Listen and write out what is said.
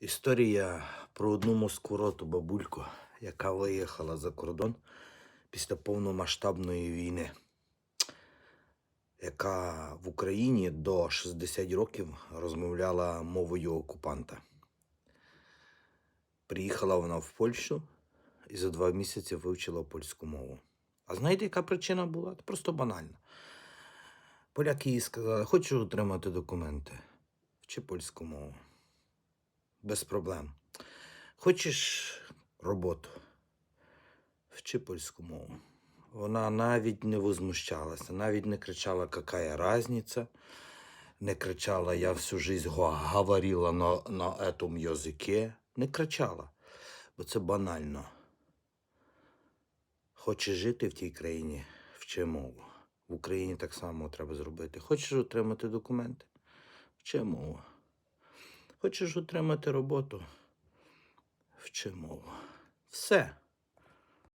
Історія про одну москвороту бабульку, яка виїхала за кордон після повномасштабної війни, яка в Україні до 60 років розмовляла мовою окупанта. Приїхала вона в Польщу і за два місяці вивчила польську мову. А знаєте, яка причина була? Та Просто банальна. Поляки їй сказали, хочеш отримати документи, вчи польську мову. Без проблем. Хочеш роботу, вчи польську мову. Вона навіть не возмущалася, навіть не кричала, какая разниця, не кричала, я всю го- говорила на, на этом язике. Не кричала, бо це банально. Хочеш жити в тій країні, вчи мову. В Україні так само треба зробити. Хочеш отримати документи? Вчи мову. Хочеш отримати роботу? Вчи мову. Все.